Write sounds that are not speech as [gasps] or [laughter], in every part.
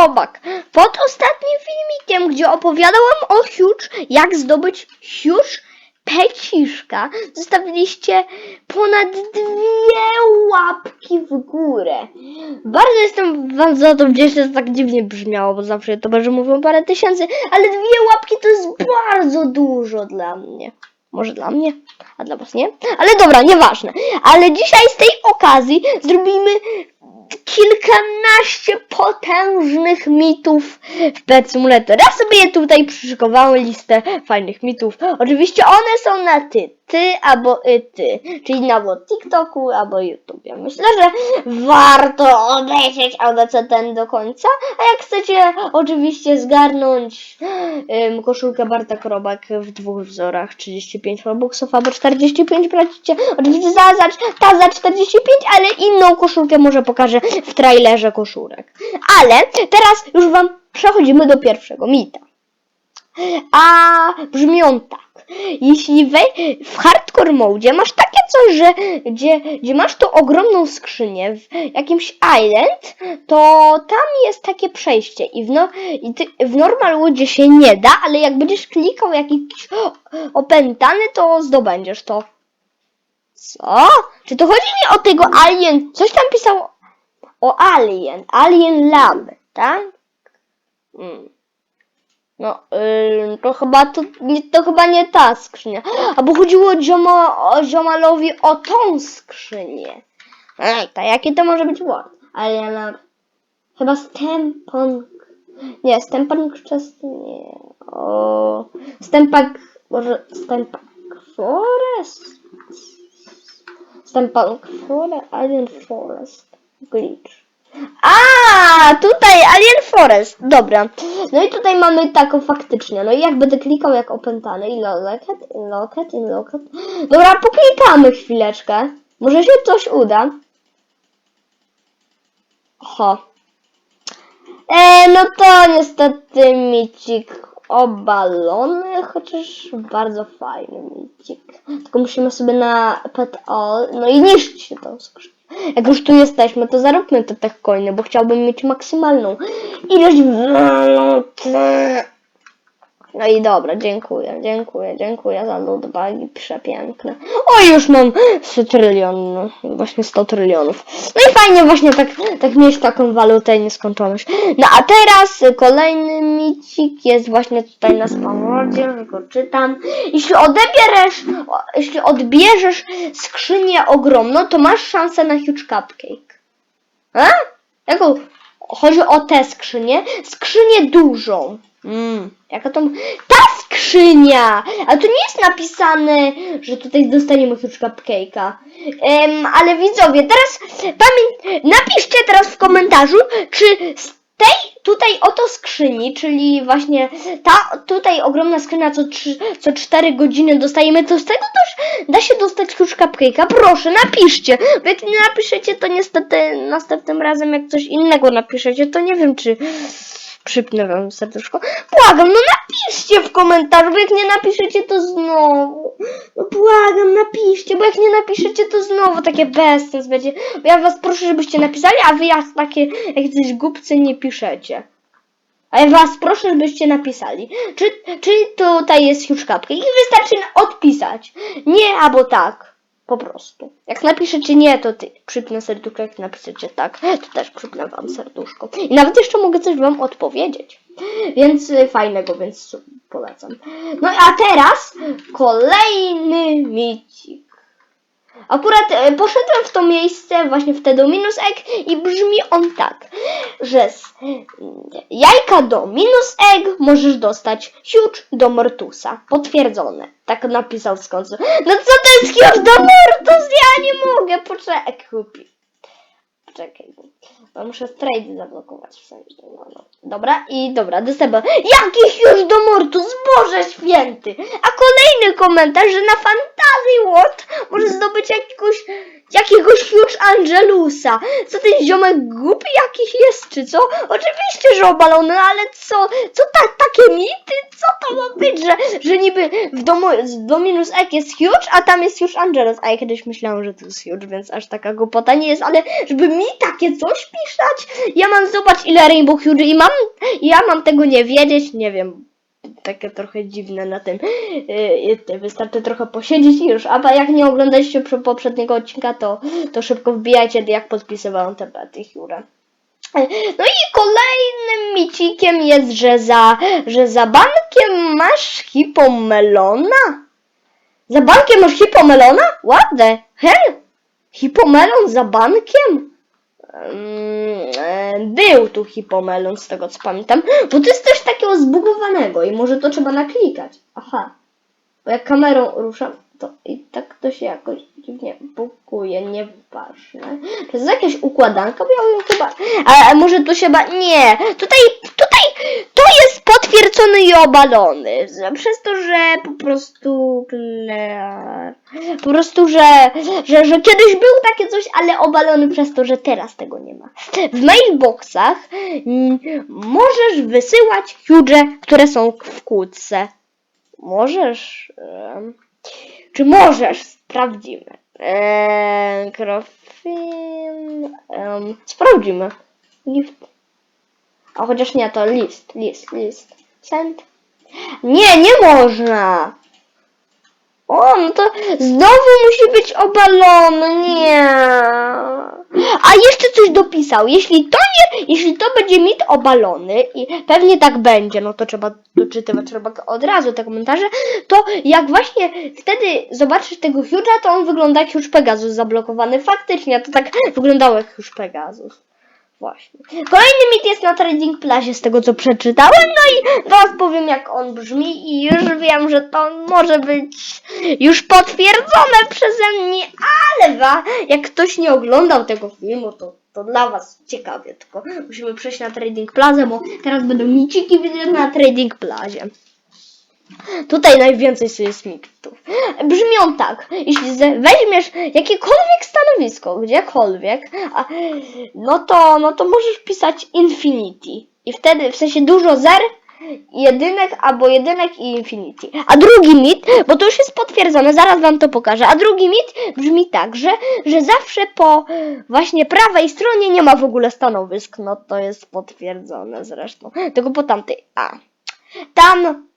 robak. Pod ostatnim filmikiem, gdzie opowiadałam o huge, jak zdobyć huge peciszka, zostawiliście ponad dwie łapki w górę. Bardzo jestem wam za to wdzięczny, że tak dziwnie brzmiało, bo zawsze to mówią parę tysięcy, ale dwie łapki to jest bardzo dużo dla mnie. Może dla mnie, a dla was nie? Ale dobra, nieważne. Ale dzisiaj z tej okazji zrobimy kilkanaście potężnych mitów w Pet Simulator. Ja sobie je tutaj przyszykowałem listę fajnych mitów. Oczywiście one są na ty, ty albo y, ty, czyli na TikToku albo YouTubie. Myślę, że warto obejrzeć audycję ten do końca, a jak chcecie oczywiście zgarnąć ym, koszulkę Barta Krobak w dwóch wzorach, 35 robuxów albo 45 płacicie, oczywiście za, za, ta za 45, ale inną koszulkę może pokażę w trailerze koszulek. Ale teraz już wam przechodzimy do pierwszego mita. A brzmi on tak. Jeśli we, w hardcore mode masz takie coś, że gdzie, gdzie masz tą ogromną skrzynię w jakimś island, to tam jest takie przejście i w, no, i ty, w normal mode się nie da, ale jak będziesz klikał jakiś opętany, to zdobędziesz to. Co? Czy to chodzi mi o tego alien? Coś tam pisał o alien, alien lab, tak? Mm. No, to chyba to, nie, to chyba nie ta skrzynia. Albo chodziło ziomo, o ziomalowi o tą skrzynię. Ej, to jakie to może być word? Alien lab. Chyba Stempunk. Nie, Stempunk wczesny nie. O, Stempak, może Stempak Forest? Stempak Forest, Alien Forest, Glitch. A, tutaj Alien Forest, dobra. No i tutaj mamy taką faktycznie, no i jak będę klikał jak opętany i locket, i locket, i locket. Dobra, poklikamy chwileczkę. Może się coś uda. Ho. E, no to niestety micik obalony, chociaż bardzo fajny micik. Tylko musimy sobie na pet all, no i niszczyć się tą skrzynię. Jak już tu jesteśmy, to zaróbmy te tech coiny, bo chciałbym mieć maksymalną ilość. No i dobra, dziękuję, dziękuję, dziękuję za lootbagi przepiękne. O, już mam 100 trylion, właśnie 100 trylionów. No i fajnie właśnie tak, tak mieć taką walutę i nieskończoność. No a teraz kolejny micik jest właśnie tutaj na spawnodzie, że go czytam. Jeśli odebierzesz, jeśli odbierzesz skrzynię ogromną, to masz szansę na huge cupcake. A? Jaką? Chodzi o tę skrzynię. Skrzynię dużą. Mm, jaka to... Ta skrzynia! A tu nie jest napisane, że tutaj dostaniemy huge cupcake'a. Em, ale widzowie, teraz pamię... napiszcie teraz w komentarzu, czy z tej tutaj oto skrzyni, czyli właśnie ta tutaj ogromna skrzynia co, co 4 godziny dostajemy, to z tego też da się dostać huge cupcake'a. Proszę, napiszcie, bo jak nie napiszecie, to niestety następnym razem jak coś innego napiszecie, to nie wiem, czy przypnę wam serduszko. Błagam, no napiszcie w komentarzu, bo jak nie napiszecie, to znowu. No błagam, napiszcie, bo jak nie napiszecie, to znowu takie bezsens będzie. Bo ja was proszę, żebyście napisali, a wy jak takie, jak coś głupcy nie piszecie. A ja was proszę, żebyście napisali. Czy, czy tutaj jest huge cupcake? I wystarczy odpisać. Nie albo tak. Po prostu. Jak napiszecie nie, to ty przypnę serduszko. Jak napiszecie tak, to też przypnę wam serduszko. I nawet jeszcze mogę coś wam odpowiedzieć. Więc y, fajnego, więc polecam. No a teraz kolejny micik. Akurat e, poszedłem w to miejsce właśnie wtedy minus egg i brzmi on tak, że z jajka do minus egg możesz dostać huge do mortusa. Potwierdzone. Tak napisał z końca. No co to jest huge do mortus? Ja nie mogę. Poczekaj, kupi. Poczekaj. Bo muszę trade zablokować w sensie. No, no. Dobra, i dobra, dostępny. Jaki huge do mortus? Boże święty! A kolejny komentarz, że na Fantasy World może zdobyć jakiegoś, jakiegoś huge Angelusa. Co ten ziomek głupi jakiś jest, czy co? Oczywiście, że obalony, no ale co? Co ta, takie mity? Co to ma być, że, że niby w domu, z Dominus Egg jest huge, a tam jest huge Angelus. A ja kiedyś myślałam, że to jest huge, więc aż taka głupota nie jest, ale żeby mit takie coś pisać? Ja mam zobacz ile Rainbow Huge i mam, ja mam tego nie wiedzieć, nie wiem. Takie trochę dziwne na tym. Yy, wystarczy trochę posiedzieć i już. A jak nie oglądaliście poprzedniego odcinka, to, to szybko wbijajcie, jak podpisywałem te bety Hure. No i kolejnym micikiem jest, że za, że za bankiem masz hipomelona. Za bankiem masz hipomelona? The hell? Hipomelon za bankiem? E, Był tu hipomelon z tego co pamiętam, bo to jest coś takiego zbugowanego i może to trzeba naklikać. Aha. Bo jak kamerą ruszam, to i tak to się jakoś dziwnie buguje, nieważne. To jest jakaś układanka, bo ja ją chyba... A może tu się ba... Nie! Tutaj, tutaj to jest potwierdzony i obalony. Przez to, że po prostu... Po prostu, że, że, że kiedyś był takie coś, ale obalony przez to, że teraz tego nie ma. W mailboxach mm, możesz wysyłać huge, które są w kłódce. Możesz. czy możesz? Sprawdzimy. Eee, Krofin. em, sprawdzimy. Lift. A chociaż nie, to list, list, list. Send. Nie, nie można. O, no to znowu musi być obalony, nie. A jeszcze coś dopisał. Jeśli to nie, jeśli to będzie mit obalony i pewnie tak będzie, no to trzeba doczytywać trzeba od razu te komentarze, to jak właśnie wtedy zobaczysz tego Huge'a, to on wygląda jak już Pegasus zablokowany. Faktycznie to tak wyglądało jak już Pegasus. Właśnie. Kolejny mit jest na Trading Plazie z tego co przeczytałem, no i teraz powiem jak on brzmi i już wiem, że to może być już potwierdzone przeze mnie, ale wa, jak ktoś nie oglądał tego filmu, to, to dla was ciekawie, tylko musimy przejść na Trading Plaza, bo teraz będą miciki na Trading Plazie. Tutaj najwięcej jest mitów. Brzmią tak, jeśli weźmiesz jakiekolwiek stanowisko, gdziekolwiek, a, no, to, no to możesz pisać infinity. I wtedy, w sensie dużo zer, jedynek albo jedynek i infinity. A drugi mit, bo to już jest potwierdzone, zaraz wam to pokażę, a drugi mit brzmi tak, że, że zawsze po właśnie prawej stronie nie ma w ogóle stanowisk. No to jest potwierdzone zresztą. Tylko po tamtej. A. Tam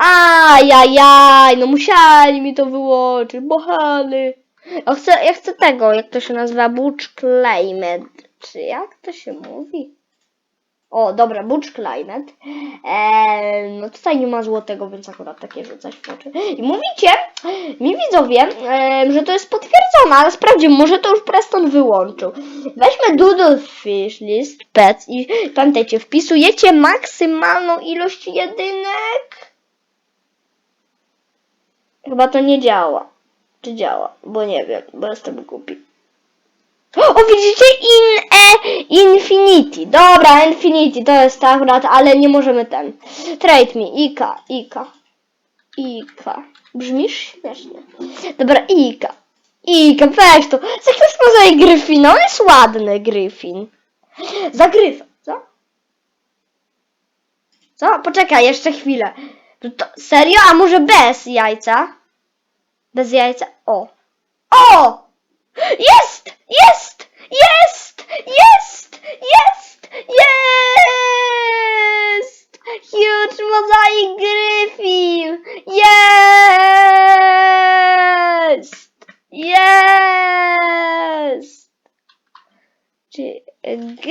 Ajajaj, no musieli mi to wyłączyć, bohany. Ja chcę, ja chcę tego, jak to się nazywa, Butch Climate. Czy jak to się mówi? O, dobra, Butch Climate. Eee, no tutaj nie ma złotego, więc akurat takie rzucać w oczy. I mówicie mi widzowie, że to jest potwierdzone, ale sprawdzimy, może to już Preston wyłączył. Weźmy Doodle Fish List Pets i pamiętajcie, wpisujecie maksymalną ilość jedynek. Chyba to nie działa. Czy działa? Bo nie wiem, bo jestem głupi. O, widzicie? In e infinity. Dobra, infinity to jest akurat, ale nie możemy ten. Trade me. Ika, Ika. Ika. Brzmisz śmiesznie. Dobra, Ika. Ika, weź to. Za ktoś poza Gryfina. On jest ładny, Gryfin. Za Gryfa, co? Co? Poczekaj, jeszcze chwilę. To, serio? A może bez jajca? Bez jajca? O! O! Jest! Jest! Jest! Jest! Jest! Jest! Huge Mosaic Griffin! Jest! Jest! Czy g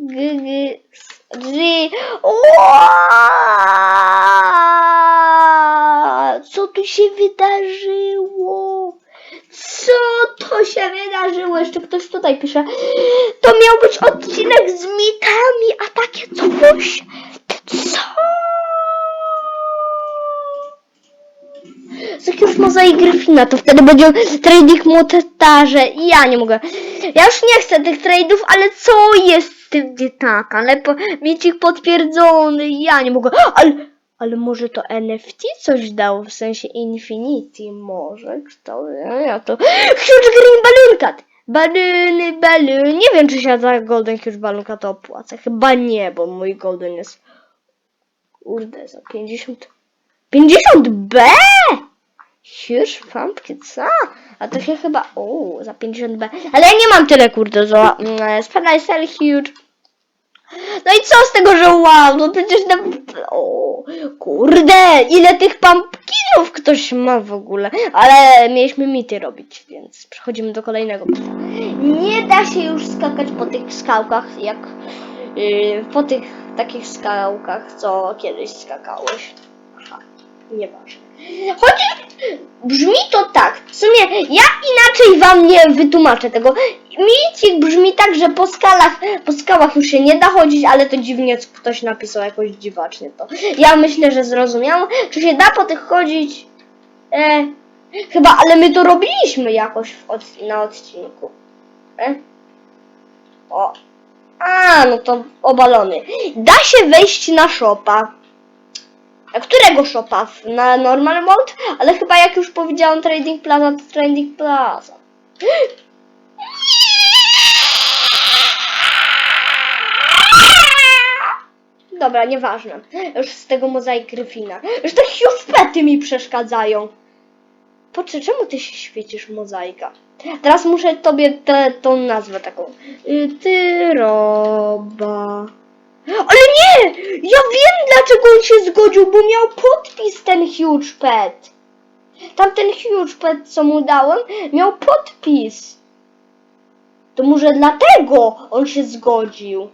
g g g Ua! Co tu się wydarzyło? Co to się wydarzyło? Jeszcze ktoś tutaj pisze. To miał być odcinek z mitami, a takie coś. Co? Jak już mozaik Gryfina, to wtedy będzie trading i ja nie mogę. Ja już nie chcę tych tradeów, ale co jest z tym nie tak? Ale po, micik potwierdzony, ja nie mogę. Ale, ale może to NFT coś dało, w sensie Infinity, może kto wie, ja to... Huge Green Balloon Cat! Baluny, baluny, nie wiem czy się za Golden Huge Balloon Cat opłaca, chyba nie, bo mój Golden jest... Kurde, za 50... 50B! Huge Pumpkin, co? A to się chyba... O, za 50b. Ale ja nie mam tyle, kurde, za... Spadaj sell huge. No i co z tego, że wow, no przecież na... O, kurde, ile tych pumpkinów ktoś ma w ogóle. Ale mieliśmy mity robić, więc przechodzimy do kolejnego. Nie da się już skakać po tych skałkach, jak yy, po tych takich skałkach, co kiedyś skakałeś. Aha, nieważne. Chociaż brzmi to tak. W sumie ja inaczej wam nie wytłumaczę tego. Micik brzmi tak, że po skalach, po skałach już się nie da chodzić, ale to dziwnie ktoś napisał jakoś dziwacznie to. Ja myślę, że zrozumiałam. Czy się da po tych chodzić? E, chyba, ale my to robiliśmy jakoś od, na odcinku. E? O. A, no to obalony. Da się wejść na shopa. A którego shopa? Na normal mode? Ale chyba jak już powiedziałam Trading Plaza, to Trading Plaza. Dobra, nieważne. Już z tego mozaik Gryfina. Już te hiufpety mi przeszkadzają. Poczekaj, czemu ty się świecisz, mozaika? Teraz muszę tobie tę tą nazwę taką. Y, Ty roba. Ale nie! Ja wiem dlaczego on się zgodził, bo miał podpis ten huge pet. Tamten huge pet, co mu dałem, miał podpis. To może dlatego on się zgodził.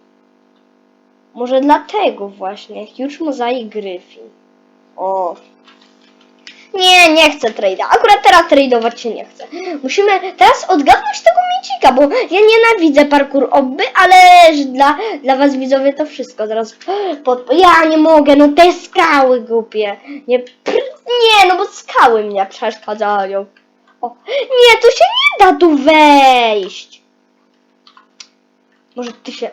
Może dlatego właśnie. Huge Mozaik Gryfin. O. Nie, nie chcę trade'a. Akurat teraz tradeować się nie chcę. Musimy teraz odgadnąć tego micika, bo ja nienawidzę parkour obby, ale dla, dla was widzowie to wszystko. Zaraz pod... Ja nie mogę, no te skały głupie. Nie, nie, no bo skały mnie przeszkadzają. O, nie, tu się nie da tu wejść. Może ty się...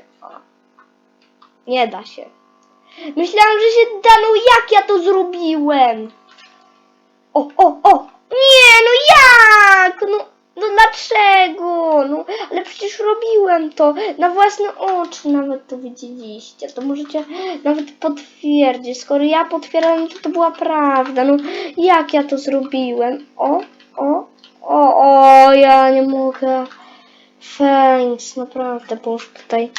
Nie da się. Myślałam, że się da, no jak ja to zrobiłem? O, o, o! Nie, no jak? No, no dlaczego? No, ale przecież robiłem to na własne oczy, nawet to widzieliście. To możecie nawet potwierdzić. Skoro ja potwierdzam, to to była prawda. No, jak ja to zrobiłem? O, o, o, o, ja nie mogę. Thanks, naprawdę, bo już tutaj...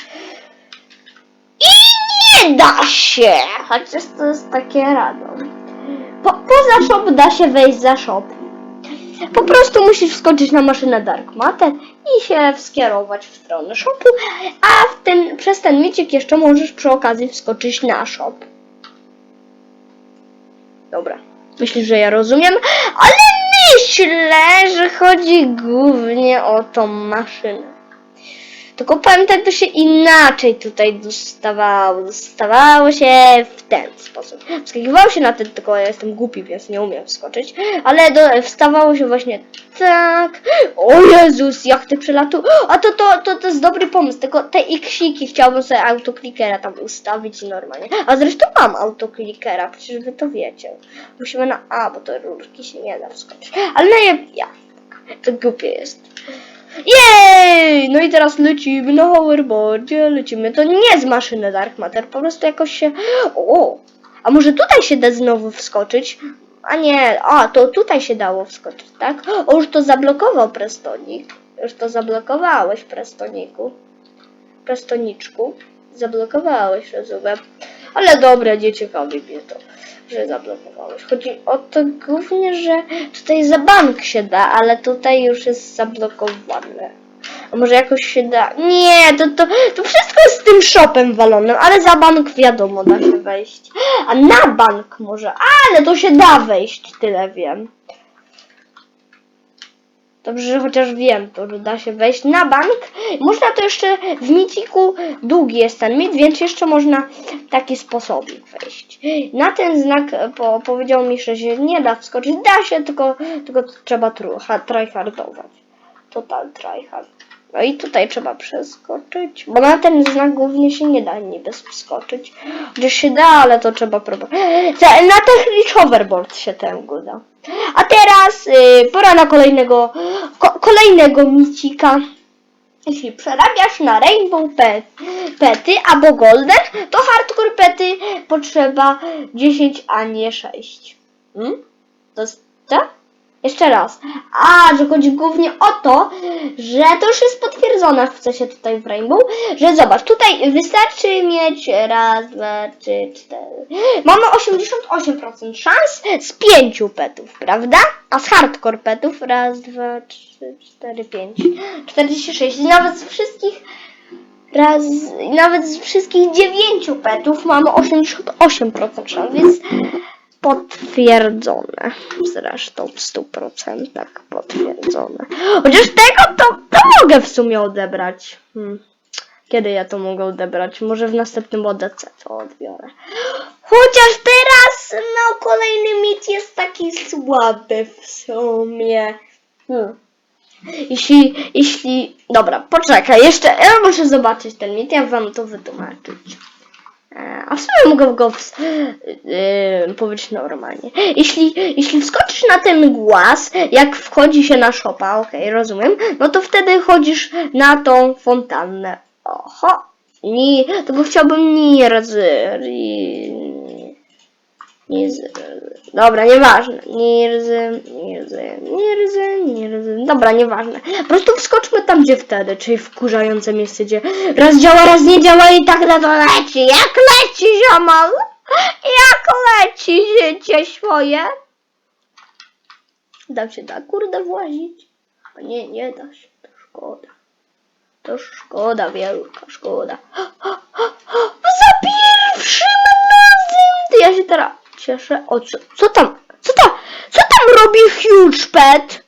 I nie da się! Chociaż to jest takie rado. Po, poza shop da się wejść za shop. Po prostu musisz wskoczyć na maszynę Dark Matter i się skierować w stronę shopu, a w ten, przez ten micik jeszcze możesz przy okazji wskoczyć na shop. Dobra, myślisz, że ja rozumiem, ale myślę, że chodzi głównie o tą maszynę. Tylko pamiętaj, to się inaczej tutaj dostawało. Dostawało się w ten sposób. Wskakiwało się na ten, tylko ja jestem głupi, więc nie umiem wskoczyć. Ale do, wstawało się właśnie tak. O Jezus, jak ty przelatu. A to, to, to, to jest dobry pomysł. Tylko te iksiki chciałbym sobie autoklikera tam ustawić normalnie. A zresztą mam autoklikera, przecież wy to wiecie. Musimy na A, bo to rurki się nie da wskoczyć. Ale na je, ja. To głupie jest. Jej! No i teraz lecimy na hoverboardzie, lecimy. To nie z maszyny Dark Matter, po prostu jakoś się... O! A może tutaj się da znowu wskoczyć? A nie, a to tutaj się dało wskoczyć, tak? O, już to zablokował Prestonik. Już to zablokowałeś, Prestoniku. Prestoniczku. Zablokowałeś, rozumiem. Ale dobra, nie ciekawi mnie to, że zablokowałeś. Chodzi o to głównie, że tutaj za bank się da, ale tutaj już jest zablokowane. A może jakoś się da? Nie, to, to, to wszystko jest z tym shopem walonym, ale za bank wiadomo da się wejść. A na bank może, ale to się da wejść, tyle wiem. Dobrze, że chociaż wiem to, że da się wejść na bank. Można to jeszcze w miciku długi jest ten mit, więc jeszcze można w taki sposobik wejść. Na ten znak e, po, powiedział mi, że się nie da wskoczyć. Da się, tylko, tylko trzeba tryhardować. Total tryhard. No i tutaj trzeba przeskoczyć, bo na ten znak głównie się nie da niby wskoczyć. Gdzieś się da, ale to trzeba próbować. Na technicz hoverboard się tęgu da. A teraz y, pora na kolejnego, ko, kolejnego micika. Jeśli przerabiasz na Rainbow pet, pety albo Golden, to hardcore pety potrzeba 10, a nie 6. Hmm? To jest tak? Jeszcze raz. A, że chodzi głównie o to, że to już jest potwierdzone w sensie tutaj w Rainbow, że zobacz, tutaj wystarczy mieć raz, dwa, trzy, cztery. Mamy 88% szans z pięciu petów, prawda? A z hardcore petów raz, dwa, trzy, cztery, pięć. 46. I nawet z wszystkich raz, nawet z wszystkich dziewięciu petów mamy 88% szans, więc potwierdzone. Zresztą w 100% potwierdzone. Chociaż tego to, to mogę w sumie odebrać. Hmm. Kiedy ja to mogę odebrać? Może w następnym ODC to odbiorę. Chociaż teraz no kolejny mit jest taki słaby w sumie. Hmm. Jeśli, jeśli... Dobra, poczekaj, jeszcze ja muszę zobaczyć ten mit, jak wam to wytłumaczyć. E, A w sumie mogę go w, yy, powiedzieć normalnie. Jeśli, jeśli wskoczysz na ten głaz, jak wchodzi się na szopa, okej, rozumiem, no to wtedy chodzisz na tą fontannę. Oho, nie, tylko chciałbym nie razy. Nie z, dobra, nieważne. Nie rzy, nie rzy, nie rzy, nie rzy. Dobra, nieważne. Po prostu wskoczmy tam, gdzie wtedy, czyli wkurzające miejsce, gdzie raz działa, raz nie działa i tak na to leci. Jak leci, ziomal? Jak leci życie swoje? Da się da, kurde, włazić? A nie, nie da się. To szkoda. To szkoda wielka, szkoda. Za pierwszym razem! Ty ja się teraz cieszę. O co? Co tam? Co tam? Co tam robi Huge Pet?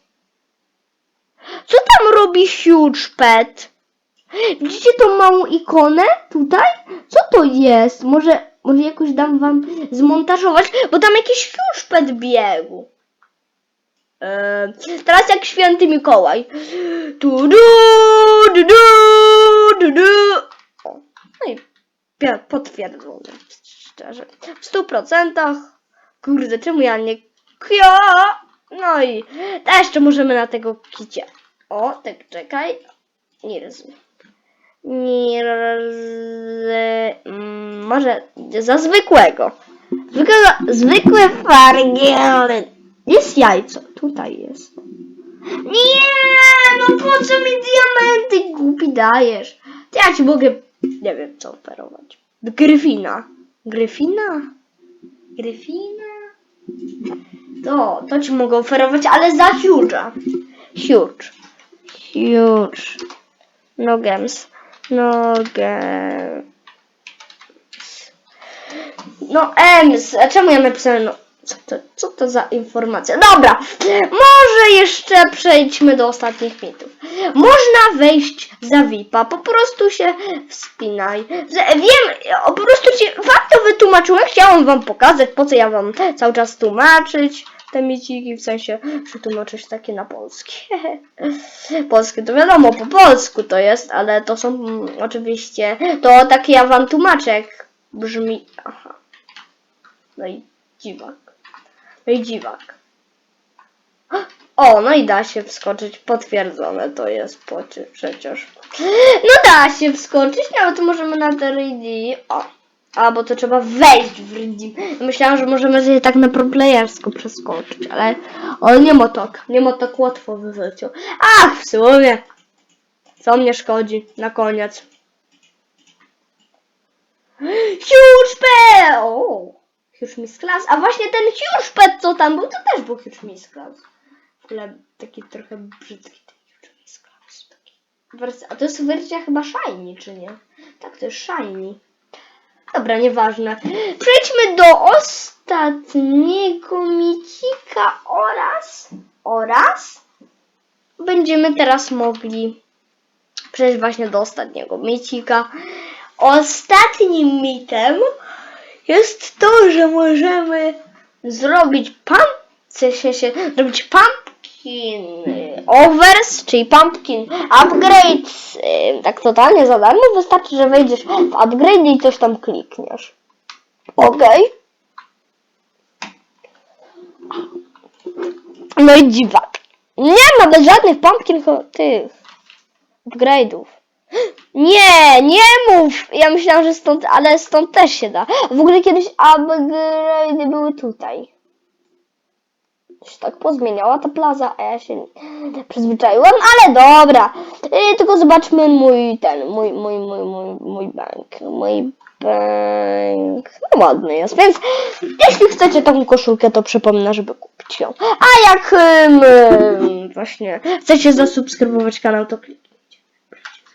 Co tam robi Huge Pet? Widzicie tą małą ikonę tutaj? Co to jest? Może, może jakoś dam wam zmontażować, bo tam jakiś Huge Pet biegł. Eee, teraz jak święty Mikołaj. Tu du, du, du, du, du. No i potwierdzone. Szczerze. W stu procentach. Kurde, czemu ja nie... Kio! No i też jeszcze możemy na tego kicie. O, tak czekaj. Nie rozumiem. Nie rozumiem. Może za zwykłego. Zwykłego, zwykłe fargiel. Jest jajco. Tutaj jest. Nie, no po co mi diamenty głupi dajesz? To ja ci mogę, nie wiem co oferować. Gryfina. Gryfina? Gryfina? To, to ci mogę oferować, ale za huge'a. Huge. Huge. No games. No games. No Ems, a czemu ja napisałem no? Co to, co to za informacja? Dobra, może jeszcze przejdźmy do ostatnich mitów. Można wejść za VIP-a, po prostu się wspinaj. Wiem, po prostu ci wam to wytłumaczyłem, chciałam wam pokazać, po co ja wam cały czas tłumaczyć te miciki, w sensie przetłumaczyć takie na polski. [laughs] Polskie to wiadomo, po polsku to jest, ale to są mm, oczywiście, to takie ja wam tłumaczę, jak brzmi, aha. No i dziwak. No i dziwak. O, no i da się wskoczyć, potwierdzone to jest przecież. [gasps] No da się wskoczyć, nawet możemy na te ready. O, a bo to trzeba wejść w ready. Myślałam, że możemy sobie tak na proplayersko przeskoczyć, ale o, nie ma tak, nie ma tak łatwo w życiu. Ach, w sumie, co mnie szkodzi, na koniec. [gasps] Huge Pet! O, Huge Miss Class. A właśnie ten Huge Pet, co tam był, to też był Huge Miss Class. Ale taki trochę brzydki Huge Miss Class. Taki a to jest wersja chyba Shiny, czy nie? Tak, to jest Shiny. Dobra, nieważne. Przejdźmy do ostatniego micika oraz oraz będziemy teraz mogli przejść właśnie do ostatniego micika. Ostatnim mitem jest to, że możemy zrobić pump, w sensie się, zrobić pumpkin overs, czyli pumpkin upgrades, y, tak totalnie za darmo. Wystarczy, że wejdziesz w upgrade i coś tam klikniesz. Okej. No i dziwak. Nie ma bez żadnych pumpkin tych upgrade'ów. Nie, nie mów! Ja myślałam, że stąd, ale stąd też się da. W ogóle kiedyś upgrade'y były tutaj. Się tak pozmieniała ta plaza, a ja się przyzwyczaiłam, ale dobra. Y, tylko zobaczmy mój ten, mój, mój, mój, mój, mój bank. Mój bank. No ładny jest, więc jeśli chcecie taką koszulkę, to przypomnę, żeby kupić ją. A jak ym, właśnie chcecie zasubskrybować kanał, to kliknijcie.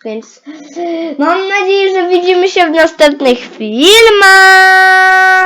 Więc mam nadzieję, że widzimy się w następnych filmach.